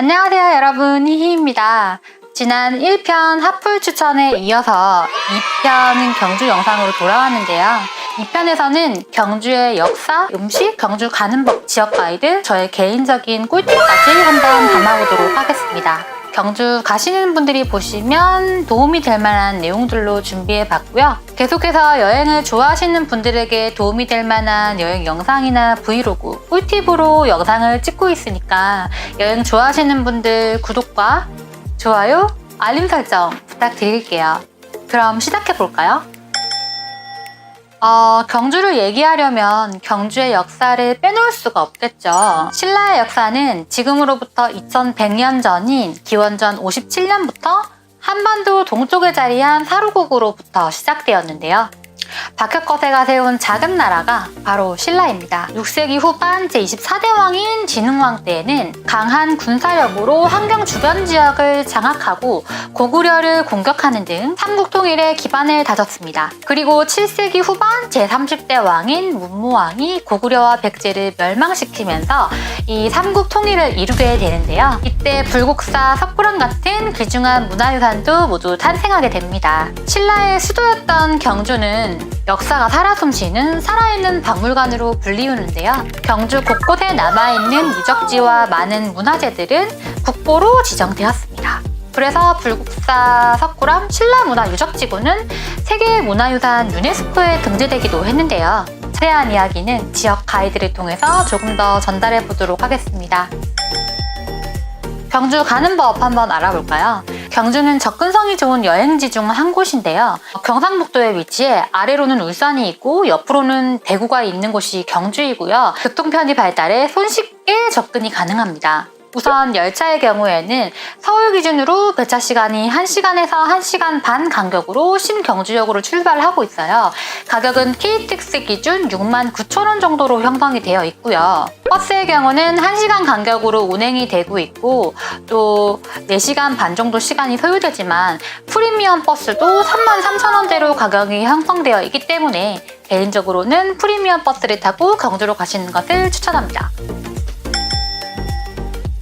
안녕하세요 여러분 희희입니다. 지난 1편 핫플 추천에 이어서 2편인 경주 영상으로 돌아왔는데요. 2편에서는 경주의 역사, 음식, 경주 가는 법 지역 가이드, 저의 개인적인 꿀팁까지 한번 담아보도록 하겠습니다. 경주 가시는 분들이 보시면 도움이 될 만한 내용들로 준비해 봤고요. 계속해서 여행을 좋아하시는 분들에게 도움이 될 만한 여행 영상이나 브이로그, 꿀팁으로 영상을 찍고 있으니까 여행 좋아하시는 분들 구독과 좋아요, 알림 설정 부탁드릴게요. 그럼 시작해 볼까요? 어, 경주를 얘기하려면 경주의 역사를 빼놓을 수가 없겠죠. 신라의 역사는 지금으로부터 2100년 전인 기원전 57년부터 한반도 동쪽에 자리한 사루국으로부터 시작되었는데요. 박혁거세가 세운 작은 나라가 바로 신라입니다. 6세기 후반 제24대 왕인 진흥왕 때에는 강한 군사력으로 환경 주변 지역을 장악하고 고구려를 공격하는 등 삼국통일의 기반을 다졌습니다. 그리고 7세기 후반 제30대 왕인 문무왕이 고구려와 백제를 멸망시키면서 이 삼국 통일을 이루게 되는데요. 이때 불국사 석굴암 같은 귀중한 문화유산도 모두 탄생하게 됩니다. 신라의 수도였던 경주는 역사가 살아 숨쉬는 살아있는 박물관으로 불리우는데요. 경주 곳곳에 남아있는 유적지와 많은 문화재들은 국보로 지정되었습니다. 그래서 불국사 석굴암 신라문화유적지구는 세계문화유산 유네스코에 등재되기도 했는데요. 자세한 이야기는 지역 가이드를 통해서 조금 더 전달해 보도록 하겠습니다. 경주 가는 법 한번 알아볼까요? 경주는 접근성이 좋은 여행지 중 한 곳인데요. 경상북도에 위치해 아래로는 울산이 있고 옆으로는 대구가 있는 곳이 경주이고요. 교통편이 발달해 손쉽게 접근이 가능합니다. 우선 열차의 경우에는 서울 기준으로 배차 시간이 1시간에서 1시간 반 간격으로 신경주역으로 출발을 하고 있어요. 가격은 KTX 기준 6만 9천 원 정도로 형성이 되어 있고요. 버스의 경우는 1시간 간격으로 운행이 되고 있고 또 4시간 반 정도 시간이 소요되지만 프리미엄 버스도 3만 3천 원대로 가격이 형성되어 있기 때문에 개인적으로는 프리미엄 버스를 타고 경주로 가시는 것을 추천합니다.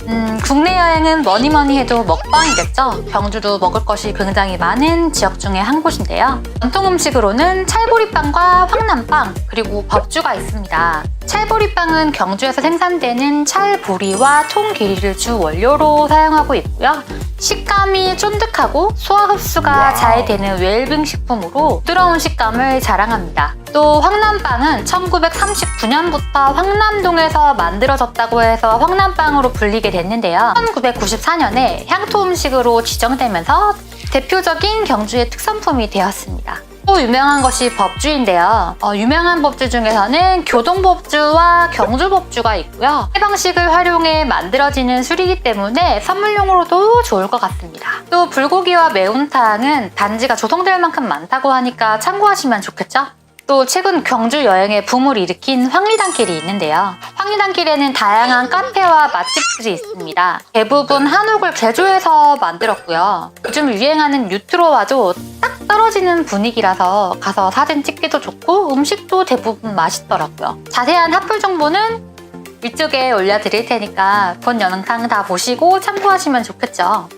음, 국내 여행은 뭐니 뭐니 해도 먹방이겠죠. 경주도 먹을 것이 굉장히 많은 지역 중에 한 곳인데요. 전통 음식으로는 찰보리빵과 황남빵 그리고 법주가 있습니다. 찰보리빵은 경주에서 생산되는 찰보리와 통기리를 주 원료로 사용하고 있고요. 식감이 쫀득하고 소화 흡수가 잘 되는 웰빙 식품으로 부드러운 식감을 자랑합니다. 또 황남빵은 1939년부터 황남동에서 만들어졌다고 해서 황남빵으로 불리게 됐는데요. 1994년에 향토 음식으로 지정되면서 대표적인 경주의 특산품이 되었습니다. 또 유명한 것이 법주인데요. 어, 유명한 법주 중에서는 교동법주와 경주법주가 있고요. 해방식을 활용해 만들어지는 술이기 때문에 선물용으로도 좋을 것 같습니다. 또 불고기와 매운탕은 단지가 조성될 만큼 많다고 하니까 참고하시면 좋겠죠? 또 최근 경주 여행에 붐을 일으킨 황리단길이 있는데요. 황리단길에는 다양한 카페와 맛집들이 있습니다. 대부분 한옥을 개조해서 만들었고요. 요즘 유행하는 뉴트로와도 딱 떨어지는 분위기라서 가서 사진 찍기도 좋고 음식도 대부분 맛있더라고요. 자세한 핫플 정보는 위쪽에 올려드릴 테니까 본 영상 다 보시고 참고하시면 좋겠죠.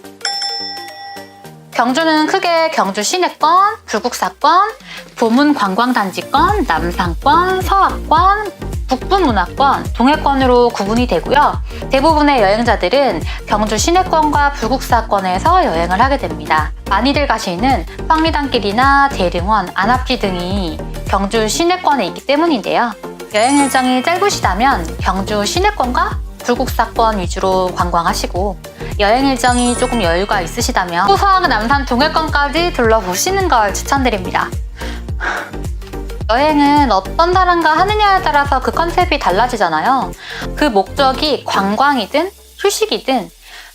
경주는 크게 경주 시내권, 불국사권, 보문 관광단지권, 남산권, 서학권, 북부 문화권, 동해권으로 구분이 되고요. 대부분의 여행자들은 경주 시내권과 불국사권에서 여행을 하게 됩니다. 많이들 가시는 황리단길이나 대릉원, 안압지 등이 경주 시내권에 있기 때문인데요. 여행 일정이 짧으시다면 경주 시내권과 불국사권 위주로 관광하시고 여행 일정이 조금 여유가 있으시다면 소소한 남산 동해권까지 둘러보시는 걸 추천드립니다. 여행은 어떤 사람과 하느냐에 따라서 그 컨셉이 달라지잖아요. 그 목적이 관광이든 휴식이든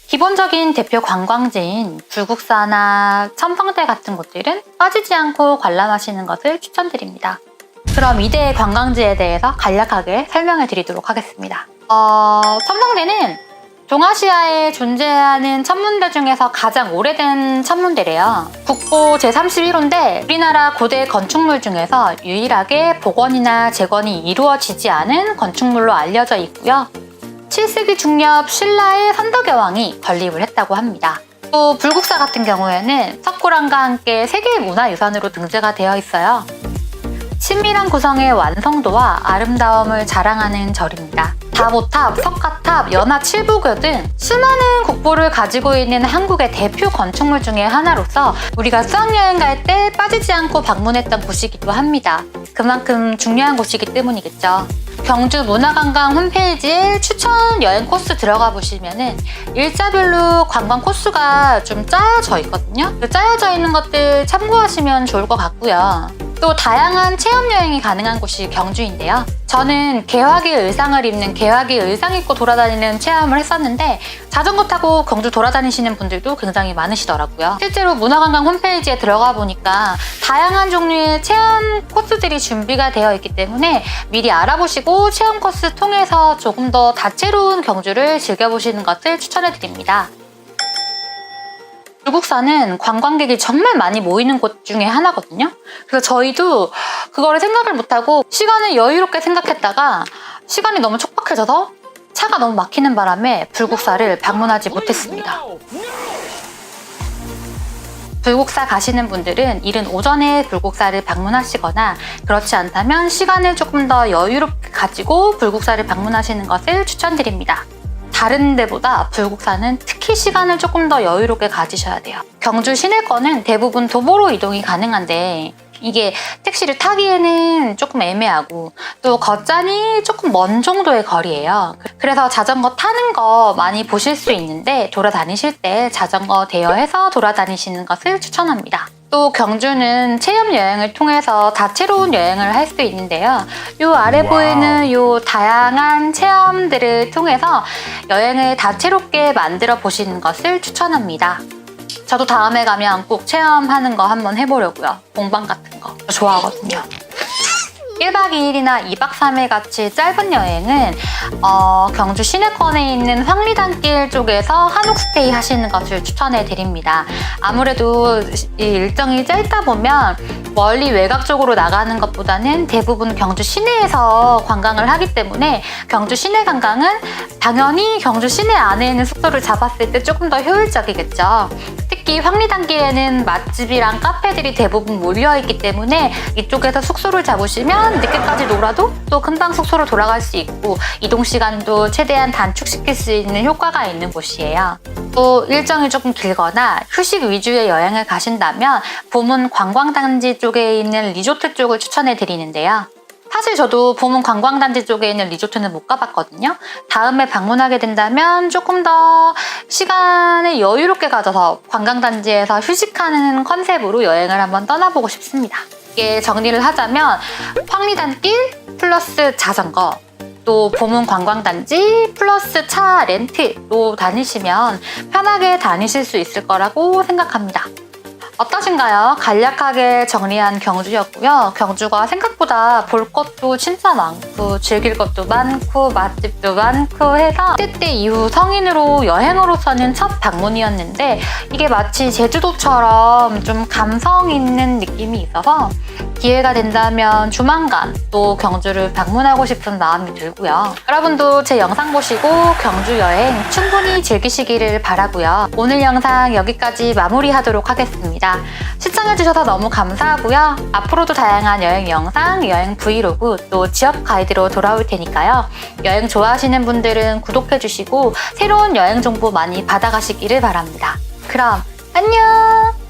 기본적인 대표 관광지인 불국사나 첨성대 같은 곳들은 빠지지 않고 관람하시는 것을 추천드립니다. 그럼 이대의 관광지에 대해서 간략하게 설명해 드리도록 하겠습니다. 어, 첨성대는 동아시아에 존재하는 천문대 중에서 가장 오래된 천문대래요. 국보 제31호인데 우리나라 고대 건축물 중에서 유일하게 복원이나 재건이 이루어지지 않은 건축물로 알려져 있고요. 7세기 중엽 신라의 선덕여왕이 건립을 했다고 합니다. 또 불국사 같은 경우에는 석굴암과 함께 세계 문화유산으로 등재가 되어 있어요. 친밀한 구성의 완성도와 아름다움을 자랑하는 절입니다. 다보탑, 석가탑, 연화 칠부교 등 수많은 국보를 가지고 있는 한국의 대표 건축물 중에 하나로서 우리가 수학여행 갈 때 빠지지 않고 방문했던 곳이기도 합니다. 그만큼 중요한 곳이기 때문이겠죠. 경주 문화관광 홈페이지에 추천 여행 코스 들어가 보시면은 일자별로 관광 코스가 좀 짜여져 있거든요. 그 짜여져 있는 것들 참고하시면 좋을 것 같고요. 또 다양한 체험 여행이 가능한 곳이 경주인데요. 저는 개화기 의상을 입는 개화기 의상 입고 돌아다니는 체험을 했었는데 자전거 타고 경주 돌아다니시는 분들도 굉장히 많으시더라고요. 실제로 문화관광 홈페이지에 들어가 보니까 다양한 종류의 체험 코스들이 준비가 되어 있기 때문에 미리 알아보시고 체험 코스 통해서 조금 더 다채로운 경주를 즐겨보시는 것을 추천해 드립니다. 불국사는 관광객이 정말 많이 모이는 곳 중에 하나거든요. 그래서 저희도 그거를 생각을 못하고 시간을 여유롭게 생각했다가 시간이 너무 촉박해져서 차가 너무 막히는 바람에 불국사를 방문하지 못했습니다. 불국사 가시는 분들은 이른 오전에 불국사를 방문하시거나 그렇지 않다면 시간을 조금 더 여유롭게 가지고 불국사를 방문하시는 것을 추천드립니다. 다른 데보다 불국사는 특히 시간을 조금 더 여유롭게 가지셔야 돼요. 경주 시내권은 대부분 도보로 이동이 가능한데 이게 택시를 타기에는 조금 애매하고 또 걷자니 조금 먼 정도의 거리예요. 그래서 자전거 타는 거 많이 보실 수 있는데 돌아다니실 때 자전거 대여해서 돌아다니시는 것을 추천합니다. 또 경주는 체험 여행을 통해서 다채로운 여행을 할 수 있는데요. 이 아래 보이는 이 다양한 체험들을 통해서 여행을 다채롭게 만들어 보시는 것을 추천합니다. 저도 다음에 가면 꼭 체험하는 거 한번 해보려고요. 공방 같은 거. 저 좋아하거든요. 1박 2일이나 2박 3일 같이 짧은 여행은 어, 경주 시내권에 있는 황리단길 쪽에서 한옥 스테이 하시는 것을 추천해 드립니다. 아무래도 이 일정이 짧다 보면 멀리 외곽 쪽으로 나가는 것보다는 대부분 경주 시내에서 관광을 하기 때문에 경주 시내 관광은 당연히 경주 시내 안에 있는 숙소를 잡았을 때 조금 더 효율적이겠죠. 특히 황리단길에는 맛집이랑 카페들이 대부분 몰려있기 때문에 이쪽에서 숙소를 잡으시면 늦게까지 놀아도 또 금방 숙소로 돌아갈 수 있고 이동 시간도 최대한 단축시킬 수 있는 효과가 있는 곳이에요. 또 일정이 조금 길거나 휴식 위주의 여행을 가신다면 봄은 관광단지 쪽에 있는 리조트 쪽을 추천해 드리는데요. 사실 저도 봄은 관광단지 쪽에 있는 리조트는 못 가봤거든요. 다음에 방문하게 된다면 조금 더 시간을 여유롭게 가져서 관광단지에서 휴식하는 컨셉으로 여행을 한번 떠나보고 싶습니다. 이게 정리를 하자면 황리단길 플러스 자전거 또 봄은 관광단지 플러스 차 렌트로 다니시면 편하게 다니실 수 있을 거라고 생각합니다. 어떠신가요? 간략하게 정리한 경주였고요. 경주가 생각보다 볼 것도 진짜 많고 즐길 것도 많고 맛집도 많고 해서 10대 이후 성인으로 여행으로서는 첫 방문이었는데 이게 마치 제주도처럼 좀 감성 있는 느낌이 있어서 기회가 된다면 조만간 또 경주를 방문하고 싶은 마음이 들고요. 여러분도 제 영상 보시고 경주 여행 충분히 즐기시기를 바라고요. 오늘 영상 여기까지 마무리하도록 하겠습니다. 시청해주셔서 너무 감사하고요. 앞으로도 다양한 여행 영상, 여행 브이로그, 또 지역 가이드로 돌아올 테니까요. 여행 좋아하시는 분들은 구독해주시고 새로운 여행 정보 많이 받아가시기를 바랍니다. 그럼 안녕!